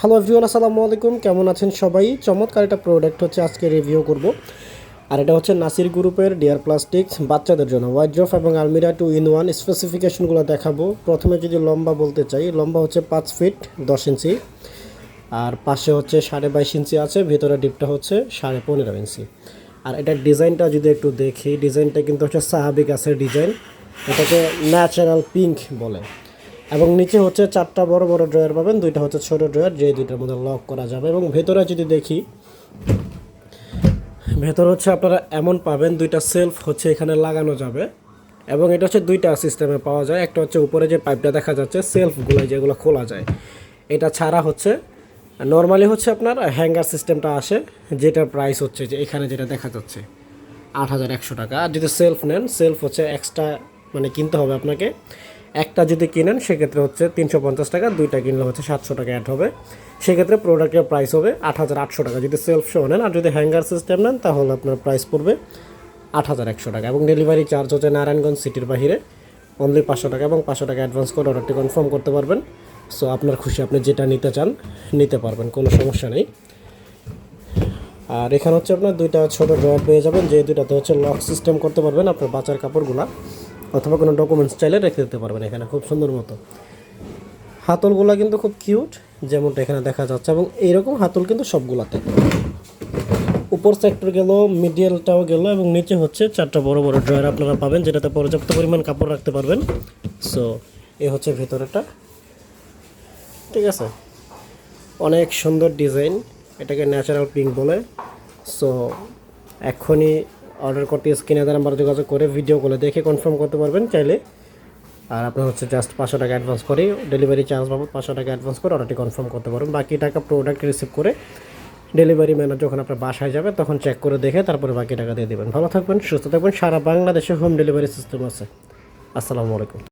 Hello everyone, আসসালামু আলাইকুম। কেমন আছেন সবাই? চমৎকার একটা প্রোডাক্ট হচ্ছে আজকে রিভিউ করব। আর এটা হচ্ছে নাসির গ্রুপের ডিয়ার প্লাস্টিক্স বাচ্চাদের জন্য। ওয়াইড্রফ এবং আলমিরা টু ইন ওয়ান স্পেসিফিকেশনগুলো দেখাবো। প্রথমে যদি লম্বা বলতে চাই, লম্বা হচ্ছে পাঁচ ফিট দশ ইঞ্চি আর পাশে হচ্ছে সাড়ে বাইশ ইঞ্চি আছে, ভেতরে ডিপটা হচ্ছে সাড়ে পনেরো ইঞ্চি আর এটার ডিজাইনটা যদি একটু দেখি, ডিজাইনটা কিন্তু হচ্ছে স্বাভাবিক আছে ডিজাইন এটাকে ন্যাচারাল পিঙ্ক বলে। এবং নিচে হচ্ছে চারটা বড় বড় ড্রয়ার পাবেন, দুইটা হচ্ছে ছোট ড্রয়ার যে দুইটার মধ্যে লক করা যাবে। এবং ভেতরে যদি দেখি, ভেতর হচ্ছে আপনারা এমন পাবেন, দুইটা সেলফ হচ্ছে এখানে লাগানো যাবে। এবং এটা হচ্ছে দুইটা সিস্টেমে পাওয়া যায়। একটা হচ্ছে উপরে যে পাইপটা দেখা যাচ্ছে সেলফগুলো যেগুলো খোলা যায়। এটা ছাড়া হচ্ছে নর্মালি হচ্ছে আপনার হ্যাঙ্গার সিস্টেমটা আসে, যেটার প্রাইস হচ্ছে যে এখানে যেটা দেখা যাচ্ছে, আট হাজার একশো টাকা। আর যদি সেলফ নেন সেলফ হচ্ছে এক্সট্রা মানে কিনতে হবে আপনাকে। একটা যদি কিনেন, সেক্ষেত্রে হচ্ছে তিনশো পঞ্চাশ টাকা, দুইটা কিনলে হচ্ছে সাতশো টাকা অ্যাড হবে। সেক্ষেত্রে প্রোডাক্টের প্রাইস হবে আট হাজার আটশো টাকা। যদি সেলফ শো নেন আর যদি হ্যাঙ্গার সিস্টেম নেন, তাহলে আপনার প্রাইস পড়বে আট হাজার একশো টাকা এবং ডেলিভারি চার্জ হচ্ছে নারায়ণগঞ্জ সিটির বাহিরে। অনলি পাঁচশো টাকা এবং পাঁচশো টাকা অ্যাডভান্স করে অর্ডারটি কনফার্ম করতে পারবেন। সো আপনার খুশি, আপনি যেটা নিতে চান, নিতে পারবেন, কোনো সমস্যা নেই। আর এখানে হচ্ছে আপনার দুইটা ছোটো ড্রয়ার পেয়ে যাবেন। যে দুইটাতে হচ্ছে লক সিস্টেম করতে পারবেন আপনার বাচ্চার কাপড়গুলা। অথবা কোনো ডকুমেন্টস চাইলে রেখে দিতে পারবেন এখানে, খুব সুন্দর মতো। হাতলগুলা কিন্তু খুব কিউট যেমনটা এখানে দেখা যাচ্ছে, এবং এইরকম হাতল কিন্তু সবগুলাতে। উপর সেক্টর গেল মিডিয়ালটাও গেল, এবং নিচে হচ্ছে চারটা বড় বড় ড্রয়ার আপনারা পাবেন, যেটাতে পর্যাপ্ত পরিমাণ কাপড় রাখতে পারবেন। সো এ হচ্ছে ভেতরেটা ঠিক আছে? অনেক সুন্দর ডিজাইন এটাকে ন্যাচারাল পিঙ্ক বলে। সো এখনই অর্ডার করতে স্ক্রিনে দ্বারা নাম্বার যোগাযোগ করে ভিডিও কলে দেখে কনফার্ম করতে পারবেন চাইলে। আর আপনার হচ্ছে জাস্ট পাঁচশো টাকা অ্যাডভান্স করে ডেলিভারি চার্জ বাবদ পাঁচশো টাকা অ্যাডভান্স করে অর্ডারটি কনফার্ম করতে পারবেন। বাকি টাকা প্রোডাক্ট রিসিভ করে ডেলিভারি ম্যানার যখন আপনার বাসায় যাবে, তখন চেক করে দেখে তারপরে বাকি টাকা দিয়ে দেবেন। ভালো থাকবেন, সুস্থ থাকবেন। সারা বাংলাদেশে হোম ডেলিভারি সিস্টেম আছে। আসসালামু আলাইকুম।